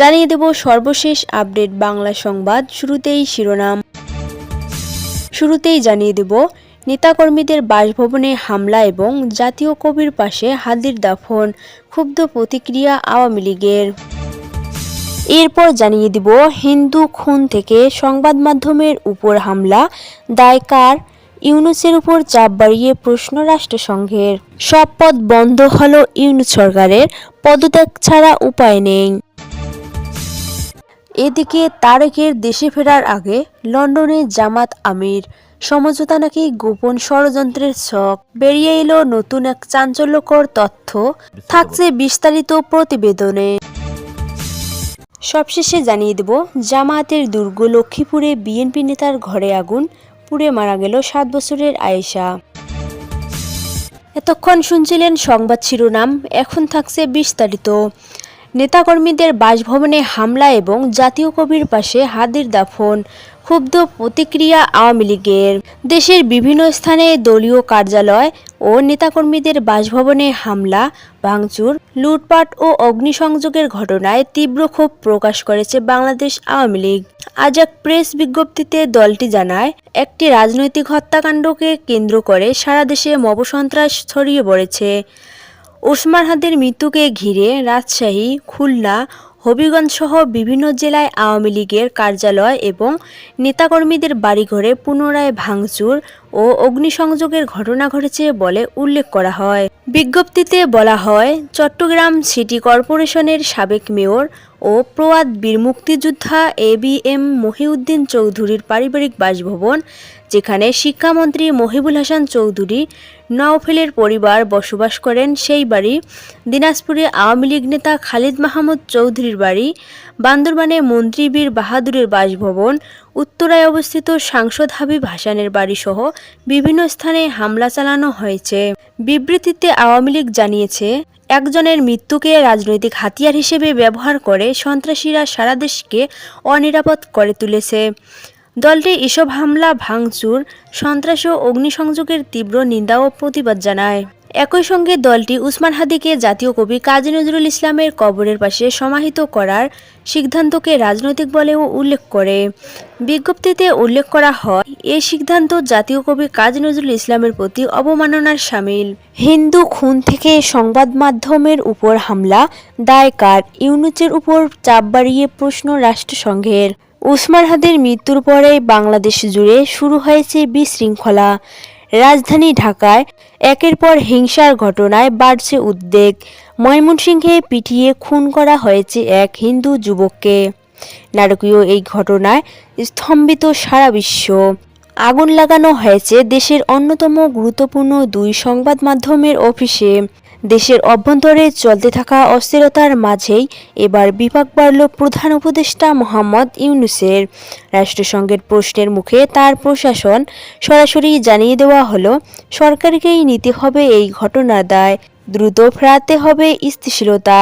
জানিয়ে দেব সর্বশেষ আপডেট বাংলা সংবাদ শুরুতেই শিরোনাম। শুরুতেই জানিয়ে দেব, নেতাকর্মীদের বাসভবনে হামলা এবং জাতীয় কবির পাশে হাদির দাফন, ক্ষুব্ধ প্রতিক্রিয়া আওয়ামী লীগের। এরপর জানিয়ে দিব, হিন্দু খুন থেকে সংবাদ মাধ্যমের উপর হামলা দায়কার ইউনুসের উপর চাপ বাড়িয়ে প্রশ্ন রাষ্ট্রসংঘের। সব পদ বন্ধ হলো ইউনুস সরকারের, পদত্যাগ ছাড়া উপায় নেই। এদিকে তারেকের দেশে ফেরার আগে লন্ডনে জামাত আমির। সমঝোতা নাকি গোপন ষড়যন্ত্রের ছক। বেরিয়ে এলো নতুন এক চাঞ্চল্যকর তথ্য। থাকছে বিস্তারিত প্রতিবেদনে। সবশেষে জানিয়ে দেব, জামায়াতের দুর্গ লক্ষ্মীপুরে বিএনপি নেতার ঘরে আগুন, পুড়ে মারা গেল সাত বছরের আয়েশা। এতক্ষণ শুনছিলেন সংবাদ শিরোনাম, এখন থাকছে বিস্তারিত। নেতাকর্মীদের বাসভবনে হামলা এবং জাতীয় কবির পাশে হাদির দাফন, ক্ষুব্ধ প্রতিক্রিয়া আওয়ামী লীগের। দেশের বিভিন্ন স্থানে দলীয় কার্যালয় ও নেতাকর্মীদের বাসভবনে হামলা, ভাঙচুর, লুটপাট ও অগ্নিসংযোগের ঘটনায় তীব্র ক্ষোভ প্রকাশ করেছে বাংলাদেশ আওয়ামী লীগ। আজ এক প্রেস বিজ্ঞপ্তিতে দলটি জানায়, একটি রাজনৈতিক হত্যাকাণ্ডকে কেন্দ্র করে সারা দেশে মবসন্ত্রাস ছড়িয়ে পড়েছে। ওসমান হাদের মৃত্যুকে ঘিরে রাজশাহী, খুলনা হবিগঞ্জ সহ বিভিন্ন জেলায় আওয়ামী লীগের কার্যালয় এবং নেতাকর্মীদের বাড়িঘরে পুনরায় ভাঙচুর ও অগ্নিসংযোগের ঘটনা ঘটেছে বলে উল্লেখ করা হয়। বিজ্ঞপ্তিতে বলা হয়, চট্টগ্রাম সিটি কর্পোরেশনের সাবেক মেয়র ও প্রয়াত বীর মুক্তিযোদ্ধা এ বি এম মহিউদ্দিন চৌধুরীর পারিবারিক বাসভবন, যেখানে শিক্ষামন্ত্রী মহিবুল হাসান চৌধুরী নওফেলের পরিবার বসবাস করেন, সেই বাড়ি দিনাজপুরে আওয়ামী লীগ নেতা খালিদ মাহমুদ চৌধুরীর বাড়ি, বান্দরবানে মন্ত্রী বীর বাহাদুরের বাসভবন, উত্তরায় অবস্থিত সাংসদ হাবিব হাসানের বাড়িসহ বিভিন্ন স্থানে হামলা চালানো হয়েছে। বিবৃতিতে আওয়ামী লীগ জানিয়েছে একজনের মৃত্যুকে রাজনৈতিক হাতিয়ার হিসেবে ব্যবহার করে সন্ত্রাসীরা সারা দেশকে অনিরাপদ করে তুলেছে। দলটি এসব হামলা, ভাঙচুর, সন্ত্রাস ও অগ্নিসংযোগের তীব্র নিন্দা ও প্রতিবাদ জানায়। একই সঙ্গে দলটি উসমান হাদিকে জাতীয় কবি কাজী নজরুল ইসলামের কবরের পাশে সমাহিত করার সিদ্ধান্তকে রাজনৈতিক বলেও উল্লেখ করে। বিজ্ঞপ্তিতে উল্লেখ করা হয় এই সিদ্ধান্ত জাতীয় কবি কাজী নজরুল ইসলামের প্রতি অবমাননার সামিল। হিন্দু খুন থেকে সংবাদ মাধ্যমের উপর হামলা, দায় কার? ইউনুসের উপর চাপ বাড়িয়ে প্রশ্ন রাষ্ট্রসংঘের। উসমান হাদির মৃত্যুর পরে বাংলাদেশ জুড়ে শুরু হয়েছে বিশৃঙ্খলা। রাজধানী ঢাকায় একের পর হিংসার ঘটনায় বাড়ছে উদ্বেগ। ময়মনসিংহে পিটিয়ে খুন করা হয়েছে এক হিন্দু যুবককে। নারকীয় এই ঘটনায় স্তম্ভিত সারা বিশ্ব। আগুন লাগানো হয়েছে দেশের অন্যতম গুরুত্বপূর্ণ দুই সংবাদ মাধ্যমের অফিসে। দেশের অভ্যন্তরে চলতে থাকা অস্থিরতার মাঝেই এবার বিপাক বাড়ল প্রধান উপদেষ্টা মোহাম্মদ ইউনুসের। রাষ্ট্রসংঘের প্রশ্নের মুখে তার প্রশাসন সরাসরি জানিয়ে দেওয়া হলো, সরকারকেই নিতে হবে এই ঘটনার দায়, দ্রুত ফেরাতে হবে স্থিতিশীলতা।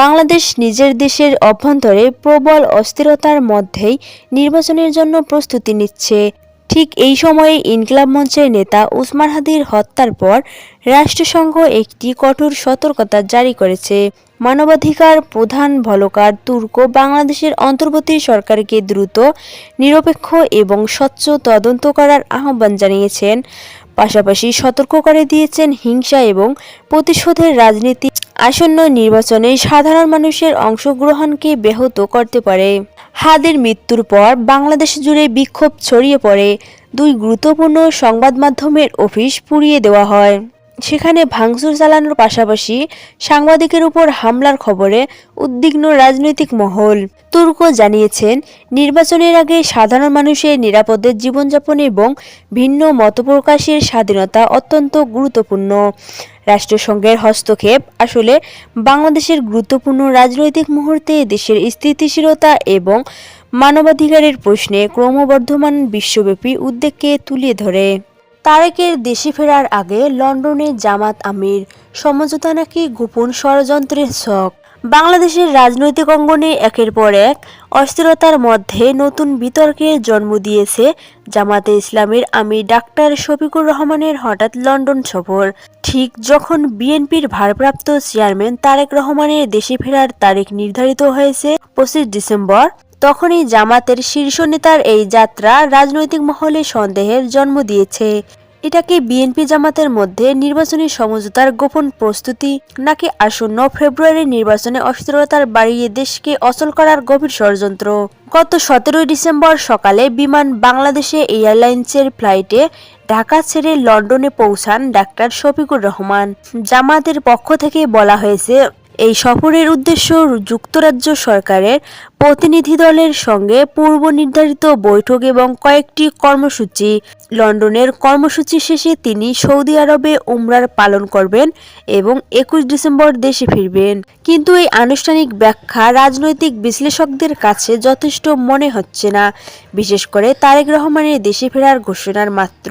বাংলাদেশ নিজের দেশের অভ্যন্তরে প্রবল অস্থিরতার মধ্যেই নির্বাচনের জন্য প্রস্তুতি নিচ্ছে। ঠিক এই সময়ে ইনকলাব মঞ্চের নেতা উসমান হাদির হত্যার পর রাষ্ট্রসংঘ একটি কঠোর সতর্কতা জারি করেছে। মানবাধিকার প্রধান ভলকার তুর্ক বাংলাদেশের অন্তর্বর্তী সরকারকে দ্রুত, নিরপেক্ষ এবং স্বচ্ছ তদন্ত করার আহ্বান জানিয়েছেন। পাশাপাশি সতর্ক করে দিয়েছেন হিংসা এবং প্রতিশোধের রাজনীতি। আসন্ন নির্বাচনে সাধারণ মানুষের অংশগ্রহণকে ব্যাহত করতে পারে। হাদের মৃত্যুর পর বাংলাদেশ জুড়ে বিক্ষোভ ছড়িয়ে পড়ে। দুই গুরুত্বপূর্ণ সংবাদ মাধ্যমের অফিস পুড়িয়ে দেওয়া হয়। সেখানে ভাঙচুর চালানোর পাশাপাশি সাংবাদিকের উপর হামলার খবরে উদ্বিগ্ন রাজনৈতিক মহল। তুর্ক জানিয়েছেন, নির্বাচনের আগে সাধারণ মানুষের নিরাপদের জীবনযাপন এবং ভিন্ন মতপ্রকাশের স্বাধীনতা অত্যন্ত গুরুত্বপূর্ণ। রাষ্ট্রসংঘের হস্তক্ষেপ আসলে বাংলাদেশের গুরুত্বপূর্ণ রাজনৈতিক মুহূর্তে দেশের স্থিতিশীলতা এবং মানবাধিকারের প্রশ্নে ক্রমবর্ধমান বিশ্বব্যাপী উদ্বেগকে তুলে ধরে। তারেকের দেশে ফেরার আগে লন্ডনে জামাত আমির, সমঝোতা নাকি গোপন ষড়যন্ত্রের শখ বাংলাদেশের রাজনৈতিক অঙ্গনে একের পর এক অস্থিরতার মধ্যে নতুন বিতর্কের জন্ম দিয়েছে জামাতে ইসলামের আমি ডাক্তার শফিকুর রহমানের হঠাৎ লন্ডন সফর। ঠিক যখন বিএনপির ভারপ্রাপ্ত চেয়ারম্যান তারেক রহমানের দেশে ফেরার তারিখ নির্ধারিত হয়েছে পঁচিশ ডিসেম্বর তখনই জামাতের শীর্ষ নেতার এই যাত্রা রাজনৈতিক মহলে সন্দেহের জন্ম দিয়েছে। এটাকে বিএনপি জামাতের মধ্যে নির্বাচনী সমঝোতার গোপন প্রস্তুতি, নাকি আসন্ন ফেব্রুয়ারি নির্বাচনে অস্থিরতার বাড়িয়ে দেশকে অচল করার গভীর ষড়যন্ত্র? গত সতেরোই ডিসেম্বর সকালে বিমান বাংলাদেশে এয়ারলাইন্সের ফ্লাইটে ঢাকা ছেড়ে লন্ডনে পৌঁছান ডাক্তার শফিকুর রহমান। জামাতের পক্ষ থেকে বলা হয়েছে এই সফরের উদ্দেশ্য যুক্তরাজ্য সরকারের প্রতিনিধি দলের সঙ্গে পূর্ব নির্ধারিত বৈঠক এবং কয়েকটি কর্মসূচি। লন্ডনের কর্মসূচি শেষে তিনি সৌদি আরবে উমরার পালন করবেন এবং একুশ ডিসেম্বর দেশে ফিরবেন। কিন্তু এই আনুষ্ঠানিক ব্যাখ্যা রাজনৈতিক বিশ্লেষকদের কাছে যথেষ্ট মনে হচ্ছে না। বিশেষ করে তারেক রহমানের দেশে ফেরার ঘোষণার মাত্র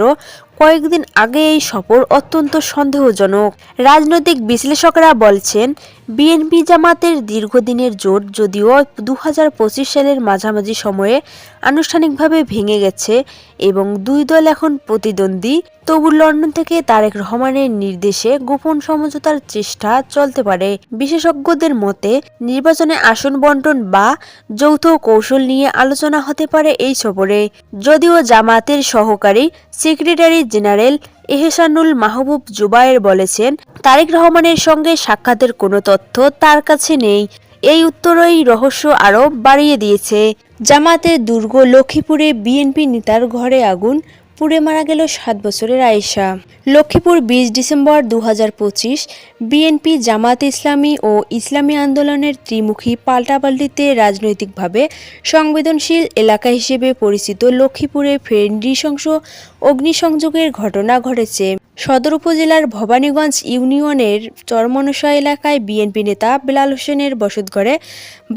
কয়েকদিন আগে এই সফর অত্যন্ত সন্দেহজনক। রাজনৈতিক বিশ্লেষকরা বলছেন, বিএনপি জামাতের দীর্ঘদিনের জোট যদিও দু হাজার পঁচিশ সালের মাঝামাঝি সময়ে আনুষ্ঠানিকভাবে ভেঙে গেছে এবং দুই দল এখন প্রতিদ্বন্দ্বী। তবু লন্ডন থেকে তারেক রহমানের নির্দেশে গোপন সমঝোতার চেষ্টা চলতে পারে। বিশেষজ্ঞদের মতে, নির্বাচনে আসন বন্টন বা যৌথ কৌশল নিয়ে আলোচনা হতে পারে এই সফরে। যদিও জামাতের সহকারী সেক্রেটারি জেনারেল এহসানুল মাহবুব জুবায়ের বলেছেন, তারেক রহমানের সঙ্গে সাক্ষাতের কোনো তথ্য তার কাছে নেই। এই উত্তরই রহস্য আরও বাড়িয়ে দিয়েছে। জামাতের দুর্গ লক্ষ্মীপুরে বিএনপি নেতার ঘরে আগুন পুড়ে মারা গেল সাত বছরের আয়েশা। লক্ষ্মীপুর বিশ ডিসেম্বর দু হাজার পঁচিশ, বিএনপি জামাত ইসলামী ও ইসলামী আন্দোলনের ত্রিমুখী পাল্টাপাল্টিতে রাজনৈতিকভাবে সংবেদনশীল এলাকা হিসেবে পরিচিত লক্ষ্মীপুরে ফের নৃশংস অগ্নিসংযোগের ঘটনা ঘটেছে। সদর উপজেলার ভবানীগঞ্জ ইউনিয়নের চরমনসা এলাকায় বিএনপি নেতা বেলাল হোসেনের বসতঘরে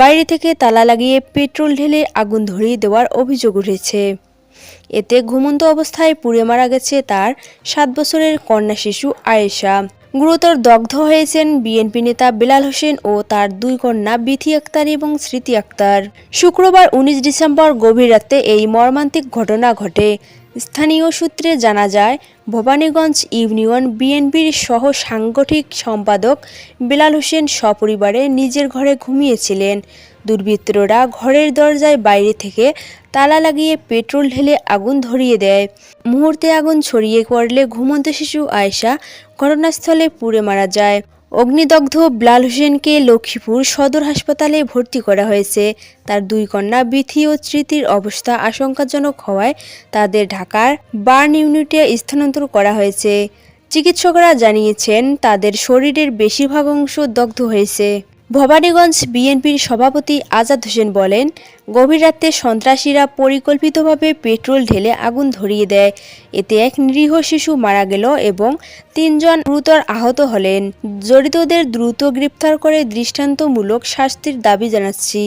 বাইরে থেকে তালা লাগিয়ে পেট্রোল ঢেলে আগুন ধরিয়ে দেওয়ার অভিযোগ উঠেছে। এতে ঘুমন্ত অবস্থায় পুড়ে মারা গেছে তার সাত বছরের কন্যা শিশু আয়েশা। গুরুতর দগ্ধ হয়েছেন বিএনপি নেতা বেলাল হোসেন ও তার দুই কন্যা বিথি আক্তার এবং স্মৃতি আক্তার। শুক্রবার উনিশ ডিসেম্বর গভীর রাতে এই মর্মান্তিক ঘটনা ঘটে। স্থানীয় সূত্রে জানা যায়, ভবানীগঞ্জ ইউনিয়ন বিএনপির সহ সাংগঠনিক সম্পাদক বেলাল হোসেন সপরিবারে নিজের ঘরে ঘুমিয়েছিলেন। দুর্বৃত্তরা ঘরের দরজায় বাইরে থেকে তালা লাগিয়ে পেট্রোল ঢেলে আগুন ধরিয়ে দেয়। মুহূর্তে আগুন ছড়িয়ে পড়লে ঘুমন্ত শিশু আয়েশা ঘটনাস্থলে পুড়ে মারা যায়। অগ্নিদগ্ধ ব্লাল হোসেনকে লক্ষ্মীপুর সদর হাসপাতালে ভর্তি করা হয়েছে। তার দুই কন্যা বিথি ও স্মৃতির অবস্থা আশঙ্কাজনক হওয়ায় তাদের ঢাকার বার্ন ইউনিটে স্থানান্তর করা হয়েছে। চিকিৎসকরা জানিয়েছেন, তাদের শরীরের বেশিরভাগ অংশ দগ্ধ হয়েছে। ভবানীগঞ্জ বিএনপির সভাপতি আজাদ হোসেন বলেন, গভীর রাতে সন্ত্রাসীরা পরিকল্পিতভাবে পেট্রোল ঢেলে আগুন ধরিয়ে দেয়। এতে এক নিরীহ শিশু মারা গেল এবং তিনজন গুরুতর আহত হলেন। জড়িতদের দ্রুত গ্রেপ্তার করে দৃষ্টান্তমূলক শাস্তির দাবি জানাচ্ছি।